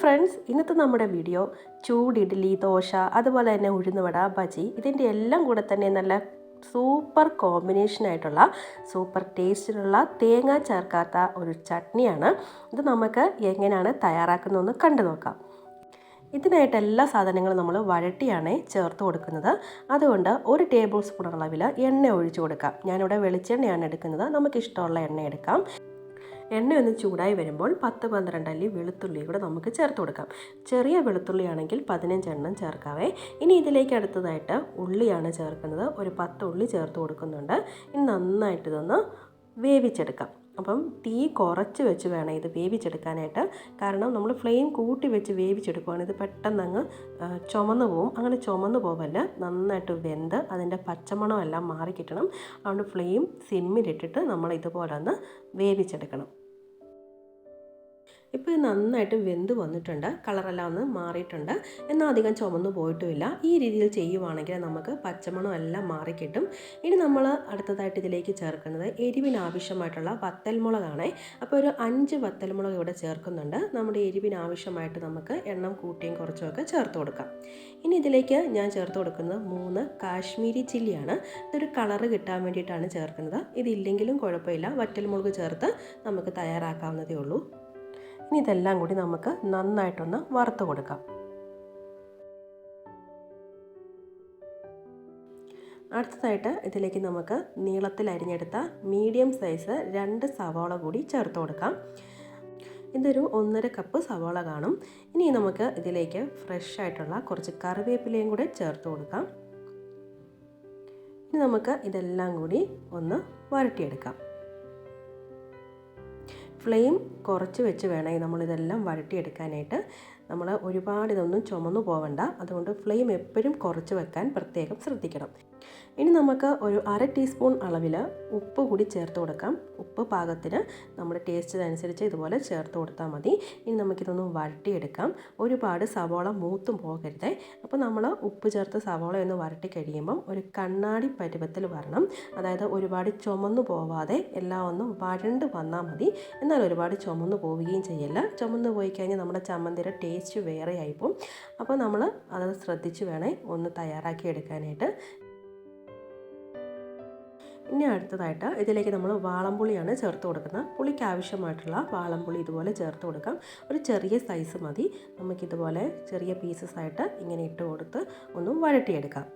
Friends ഇന്നത്തെ നമ്മുടെ video ചൂട് ഇഡ്ഡലി ദോശ അതുപോലെ തന്നെ ഉഴുന്നുവട ബജി ഇതിന്റെ എല്ലാം കൂടെ തന്നെ നല്ല സൂപ്പർ കോമ്പിനേഷനായിട്ടുള്ള സൂപ്പർ ടേസ്റ്റിലുള്ള തേങ്ങ ചേർക്കാത്ത ഒരു ചട്നിയാണ്. ഇത് നമുക്ക് എങ്ങനെയാണ് തയ്യാറാക്കുന്നതെന്ന് കണ്ടു നോക്കാം. ഇതിനായിട്ട് എല്ലാ സാധനങ്ങളും നമ്മൾ വഴട്ടിയാണ് ചേർത്ത് കൊടുക്കുന്നത്. അതുകൊണ്ട് ഒരു ടേബിൾ സ്പൂൺ അളവിൽ എണ്ണ ഒഴിച്ചു കൊടുക്കാം. ഞാനിവിടെ വെളിച്ചെണ്ണയാണ് എടുക്കുന്നത്. നമുക്ക് ഇഷ്ടമുള്ള എണ്ണ എടുക്കാം. എണ്ണ ഒന്ന് ചൂടായി വരുമ്പോൾ പത്ത് പന്ത്രണ്ട് അല്ലി വെളുത്തുള്ളി കൂടെ നമുക്ക് ചേർത്ത് കൊടുക്കാം. ചെറിയ വെളുത്തുള്ളി ആണെങ്കിൽ പതിനഞ്ചെണ്ണം ചേർക്കാവേ. ഇനി ഇതിലേക്ക് അടുത്തതായിട്ട് ഉള്ളിയാണ് ചേർക്കുന്നത്. ഒരു പത്ത് ഉള്ളി ചേർത്ത് കൊടുക്കുന്നുണ്ട്. ഇനി നന്നായിട്ട് ഇതൊന്ന് വേവിച്ചെടുക്കാം. അപ്പം തീ കുറച്ച് വെച്ച് വേണം ഇത് വേവിച്ചെടുക്കാനായിട്ട്. കാരണം നമ്മൾ ഫ്ലെയിം കൂട്ടി വെച്ച് വേവിച്ചെടുക്കുകയാണ് ഇത് പെട്ടെന്ന് അങ്ങ് ചുമന്ന് പോവും. അങ്ങനെ ചുമന്ന് പോവല്ല. നന്നായിട്ട് വെന്ത് അതിന്റെ പച്ചമണമെല്ലാം മാറിക്കിട്ടണം. മാറി കിട്ടണം അതുകൊണ്ട് ഫ്ലെയിം സിമ്മിലിട്ടിട്ട് നമ്മൾ ഇതുപോലെ ഒന്ന് വേവിച്ചെടുക്കണം. ഇപ്പോൾ ഇത് നന്നായിട്ട് വെന്ത് വന്നിട്ടുണ്ട്. കളറെല്ലാം ഒന്ന് മാറിയിട്ടുണ്ട്. എന്നാൽ അധികം ചുമന്നു പോയിട്ടുമില്ല. ഈ രീതിയിൽ ചെയ്യുവാണെങ്കിൽ നമുക്ക് പച്ചമണം എല്ലാം മാറിക്കിട്ടും ഇനി നമ്മൾ അടുത്തതായിട്ട് ഇതിലേക്ക് ചേർക്കുന്നത് എരിവിന് ആവശ്യമായിട്ടുള്ള വത്തൽമുളകാണ്. അപ്പോൾ ഒരു അഞ്ച് വത്തൽമുളക് ഇവിടെ ചേർക്കുന്നുണ്ട്. നമ്മുടെ എരിവിന് ആവശ്യമായിട്ട് നമുക്ക് എണ്ണം കൂട്ടിയും കുറച്ചുമൊക്കെ ചേർത്ത് കൊടുക്കാം. ഇനി ഇതിലേക്ക് ഞാൻ ചേർത്ത് കൊടുക്കുന്നത് മൂന്ന് കാശ്മീരി ചില്ലിയാണ്. ഇതൊരു കളറ് കിട്ടാൻ വേണ്ടിയിട്ടാണ് ചേർക്കുന്നത്. ഇതില്ലെങ്കിലും കുഴപ്പമില്ല. വറ്റൽമുളക് ചേർത്ത് നമുക്ക് തയ്യാറാക്കാവുന്നതേ ഉള്ളൂ. ഇനി ഇതെല്ലാം കൂടി നമുക്ക് നന്നായിട്ടൊന്ന് വറുത്ത് കൊടുക്കാം. അടുത്തതായിട്ട് ഇതിലേക്ക് നമുക്ക് നീളത്തിൽ അരിഞ്ഞെടുത്ത മീഡിയം സൈസ് രണ്ട് സവാള കൂടി ചേർത്ത് കൊടുക്കാം. ഇതൊരു ഒന്നര കപ്പ് സവാള കാണും. ഇനി നമുക്ക് ഇതിലേക്ക് ഫ്രഷ് ആയിട്ടുള്ള കുറച്ച് കറിവേപ്പിലയും കൂടെ ചേർത്ത് കൊടുക്കാം. ഇനി നമുക്ക് ഇതെല്ലാം കൂടി ഒന്ന് വരട്ടിയെടുക്കാം. ഫ്ലെയിം കുറച്ച് വെച്ച് വേണമെങ്കിൽ നമ്മളിതെല്ലാം വഴട്ടിയെടുക്കാനായിട്ട് നമ്മൾ ഒരുപാട് ഇതൊന്നും ചുമന്നു പോവണ്ട. അതുകൊണ്ട് ഫ്ലെയിം എപ്പോഴും കുറച്ച് വെക്കാൻ പ്രത്യേകം ശ്രദ്ധിക്കണം. ഇനി നമുക്ക് ഒരു അര ടീസ്പൂൺ അളവിൽ ഉപ്പ് കൂടി ചേർത്ത് കൊടുക്കാം. ഉപ്പ് പാകത്തിന് നമ്മുടെ ടേസ്റ്റ് അനുസരിച്ച് ഇതുപോലെ ചേർത്ത് കൊടുത്താൽ മതി. ഇനി നമുക്കിതൊന്ന് വഴട്ടിയെടുക്കാം ഒരുപാട് സവോള മൂത്തും പോകരുത്. അപ്പോൾ നമ്മൾ ഉപ്പ് ചേർത്ത് സവോള ഒന്ന് വരട്ടി കഴിയുമ്പം ഒരു കണ്ണാടി പരുവത്തിൽ വരണം. അതായത് ഒരുപാട് ചുമന്നു പോവാതെ എല്ലാം ഒന്ന് വഴണ്ട് വന്നാൽ മതി. എന്നാൽ ഒരുപാട് ചുമന്നു പോവുകയും ചെയ്യില്ല. ചുമന്നു പോയി കഴിഞ്ഞാൽ നമ്മുടെ ചമ്മന്തിയുടെ ടേസ്റ്റ് വേറെ ആയിപ്പോവും അപ്പോൾ നമ്മൾ അത് ശ്രദ്ധിച്ച് വേണേ ഒന്ന് തയ്യാറാക്കി എടുക്കാനായിട്ട്. ഇനി അടുത്തതായിട്ട് ഇതിലേക്ക് നമ്മൾ വാളംപുളിയാണ് ചേർത്ത് കൊടുക്കുന്നത്. പുളിക്ക് ആവശ്യമായിട്ടുള്ള വാളംപുളി ഇതുപോലെ ചേർത്ത് കൊടുക്കാം. ഒരു ചെറിയ സൈസ് മതി. നമുക്കിതുപോലെ ചെറിയ പീസസ് ആയിട്ട് ഇങ്ങനെ ഇട്ട് കൊടുത്ത് ഒന്ന് വഴട്ടിയെടുക്കാം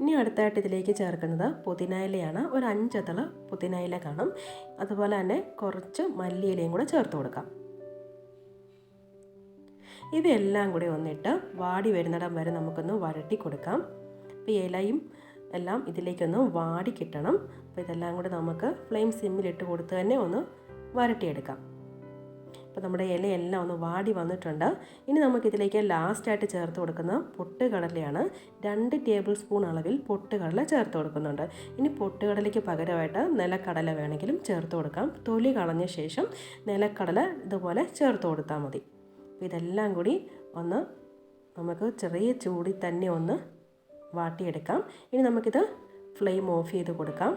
ഇനി അടുത്തായിട്ട് ഇതിലേക്ക് ചേർക്കുന്നത് പുതിനയിലയാണ്. ഒരു അഞ്ചതൾ പുതിനയില കാണും. അതുപോലെ തന്നെ കുറച്ച് മല്ലിയിലയും കൂടെ ചേർത്ത് കൊടുക്കാം. ഇതെല്ലാം കൂടി ഒന്നിട്ട് വാടി വരുന്നിടം വരെ നമുക്കൊന്ന് വഴട്ടി കൊടുക്കാം. അപ്പോൾ ഇലയും എല്ലാം ഇതിലേക്കൊന്ന് വാടി കിട്ടണം. അപ്പോൾ ഇതെല്ലാം കൂടി നമുക്ക് ഫ്ലെയിം സിമ്മിലിട്ട് കൊടുത്ത് തന്നെ ഒന്ന് വരട്ടിയെടുക്കാം. അപ്പോൾ നമ്മുടെ ഇലയെല്ലാം ഒന്ന് വാടി വന്നിട്ടുണ്ട്. ഇനി നമുക്കിതിലേക്ക് ലാസ്റ്റായിട്ട് ചേർത്ത് കൊടുക്കുന്ന പൊട്ടുകടലയാണ് രണ്ട് ടേബിൾ സ്പൂൺ അളവിൽ പൊട്ടുകടല ചേർത്ത് കൊടുക്കുന്നുണ്ട്. ഇനി പൊട്ടുകടലയ്ക്ക് പകരമായിട്ട് നിലക്കടല വേണമെങ്കിലും ചേർത്ത് കൊടുക്കാം. തൊലി കളഞ്ഞ ശേഷം നിലക്കടല ഇതുപോലെ ചേർത്ത് കൊടുത്താൽ മതി. ഇതെല്ലാം കൂടി ഒന്ന് നമുക്ക് ചെറിയ ചൂടിൽ തന്നെ ഒന്ന് വാട്ടിയെടുക്കാം. ഇനി നമുക്കിത് ഫ്ലെയിം ഓഫ് ചെയ്ത് കൊടുക്കാം.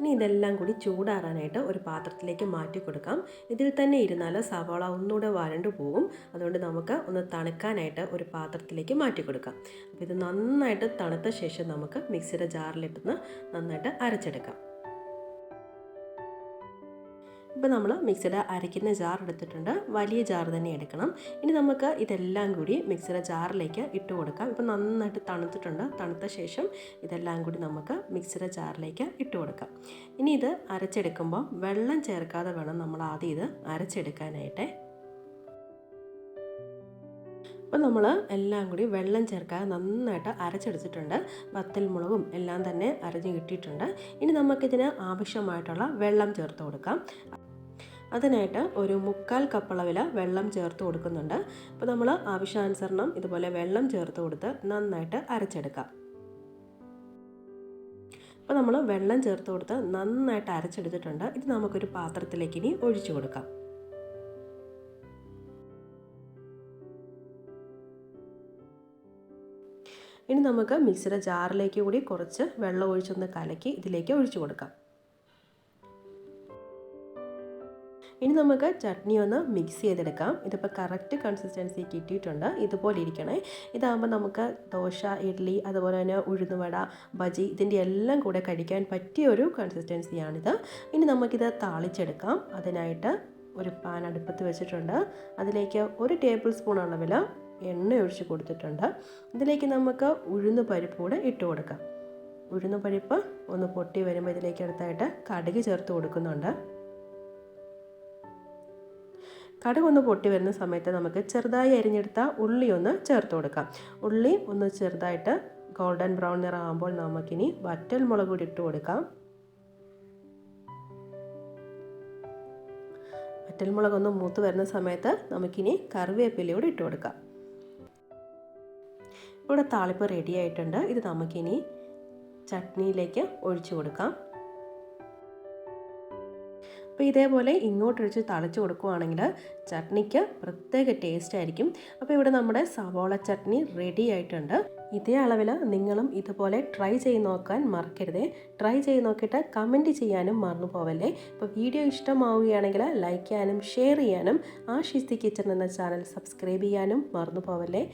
ഇനി ഇതെല്ലാം കൂടി ചൂടാറാനായിട്ട് ഒരു പാത്രത്തിലേക്ക് മാറ്റി കൊടുക്കാം. ഇതിൽ തന്നെ ഇരുന്നാൽ സവാള ഒന്നുകൂടെ വരണ്ടു പോകും അതുകൊണ്ട് നമുക്ക് ഒന്ന് തണുക്കാനായിട്ട് ഒരു പാത്രത്തിലേക്ക് മാറ്റി കൊടുക്കാം. അപ്പോൾ ഇത് നന്നായിട്ട് തണുത്ത ശേഷം നമുക്ക് മിക്സിയുടെ ജാറിലിട്ടുന്ന് നന്നായിട്ട് അരച്ചെടുക്കാം. ഇപ്പോൾ നമ്മൾ മിക്സിയുടെ അരയ്ക്കുന്ന ജാർ എടുത്തിട്ടുണ്ട്. വലിയ ജാർ തന്നെ എടുക്കണം. ഇനി നമുക്ക് ഇതെല്ലാം കൂടി മിക്സിയുടെ ജാറിലേക്ക് ഇട്ട് കൊടുക്കാം. ഇപ്പോൾ നന്നായിട്ട് തണുത്തിട്ടുണ്ട്. തണുത്ത ശേഷം ഇതെല്ലാം കൂടി നമുക്ക് മിക്സിയുടെ ജാറിലേക്ക് ഇട്ട് കൊടുക്കാം. ഇനി ഇത് അരച്ചെടുക്കുമ്പോൾ വെള്ളം ചേർക്കാതെ വേണം നമ്മൾ ആദ്യം ഇത് അരച്ചെടുക്കാനായിട്ട്. അപ്പോൾ നമ്മൾ എല്ലാം കൂടി വെള്ളം ചേർക്കാതെ നന്നായിട്ട് അരച്ചെടുത്തിട്ടുണ്ട്. വത്തൽ മുളകും എല്ലാം തന്നെ അരഞ്ഞ് കിട്ടിയിട്ടുണ്ട്. ഇനി നമുക്കിതിന് ആവശ്യമായിട്ടുള്ള വെള്ളം ചേർത്ത് കൊടുക്കാം. അതിനായിട്ട് ഒരു മുക്കാൽ കപ്പളവിൽ വെള്ളം ചേർത്ത് കൊടുക്കുന്നുണ്ട്. അപ്പോൾ നമ്മൾ ആവശ്യാനുസരണം ഇതുപോലെ വെള്ളം ചേർത്ത് കൊടുത്ത് നന്നായിട്ട് അരച്ചെടുക്കാം. അപ്പോൾ നമ്മൾ വെള്ളം ചേർത്ത് കൊടുത്ത് നന്നായിട്ട് അരച്ചെടുത്തിട്ടുണ്ട്. ഇത് നമുക്കൊരു പാത്രത്തിലേക്ക് ഇനി ഒഴിച്ചു കൊടുക്കാം. ഇനി നമുക്ക് മിക്സിയുടെ ജാറിലേക്ക് കൂടി കുറച്ച് വെള്ളം ഒഴിച്ചൊന്ന് കലക്കി ഇതിലേക്ക് ഒഴിച്ചു കൊടുക്കാം. ഇനി നമുക്ക് ചട്നി ഒന്ന് മിക്സ് ചെയ്തെടുക്കാം. ഇതിപ്പോൾ കറക്റ്റ് കൺസിസ്റ്റൻസി കിട്ടിയിട്ടുണ്ട്. ഇതുപോലെ ഇരിക്കണേ. ഇതാകുമ്പോൾ നമുക്ക് ദോശ ഇഡ്ഡലി അതുപോലെ തന്നെ ഉഴുന്നുവട ബജി ഇതിന്റെ എല്ലാം കൂടെ കഴിക്കാൻ പറ്റിയ ഒരു കൺസിസ്റ്റൻസിയാണിത് ഇനി നമുക്കിത് താളിച്ചെടുക്കാം. അതിനായിട്ട് ഒരു പാൻ അടുപ്പത്ത് വെച്ചിട്ടുണ്ട്. അതിലേക്ക് ഒരു ടേബിൾ സ്പൂൺ അളവിൽ എണ്ണ ഒഴിച്ച് കൊടുത്തിട്ടുണ്ട്. ഇതിലേക്ക് നമുക്ക് ഉഴുന്ന് പരിപ്പ് കൂടെ ഇട്ട് കൊടുക്കാം. ഉഴുന്ന് പരിപ്പ് ഒന്ന് പൊട്ടി വരുമ്പോൾ ഇതിലേക്ക് അടുത്തായിട്ട് കടുക് ചേർത്ത് കൊടുക്കുന്നുണ്ട്. കടുക് ഒന്ന് പൊട്ടി വരുന്ന സമയത്ത് നമുക്ക് ചെറുതായി അരിഞ്ഞെടുത്ത ഉള്ളി ഒന്ന് ചേർത്ത് കൊടുക്കാം. ഉള്ളി ഒന്ന് ചെറുതായിട്ട് ഗോൾഡൻ ബ്രൗൺ നിറമാകുമ്പോൾ നമുക്കിനി വറ്റൽ മുളക് കൂടി ഇട്ട് കൊടുക്കാം. ഒന്ന് മൂത്ത് വരുന്ന സമയത്ത് നമുക്കിനി കറിവേപ്പില കൂടി ഇട്ട് കൊടുക്കാം. ഇവിടെ താളിപ്പ് റെഡി ആയിട്ടുണ്ട്. ഇത് നമുക്കിനി ചട്നിയിലേക്ക് ഒഴിച്ചു കൊടുക്കാം. അപ്പോൾ ഇതേപോലെ ഇങ്ങോട്ട് ഇങ്ങോട്ടൊഴിച്ച് തളിച്ച് കൊടുക്കുവാണെങ്കിൽ ചട്നിക്ക് പ്രത്യേക ടേസ്റ്റ് ആയിരിക്കും. അപ്പോൾ ഇവിടെ നമ്മുടെ സവോള ചട്നി റെഡി ആയിട്ടുണ്ട്. ഇതേ അളവിൽ നിങ്ങളും ഇതുപോലെ ട്രൈ ചെയ്ത് നോക്കാൻ മറക്കരുതേ. ട്രൈ ചെയ്ത് നോക്കിയിട്ട് കമന്റ് ചെയ്യാനും മറന്നു പോവല്ലേ. ഇപ്പോൾ വീഡിയോ ഇഷ്ടമാവുകയാണെങ്കിൽ ലൈക്ക് ചെയ്യാനും ഷെയർ ചെയ്യാനും ആ ഷിസ്തി കിച്ചൺ എന്ന ചാനൽ സബ്സ്ക്രൈബ് ചെയ്യാനും മറന്നു പോവല്ലേ.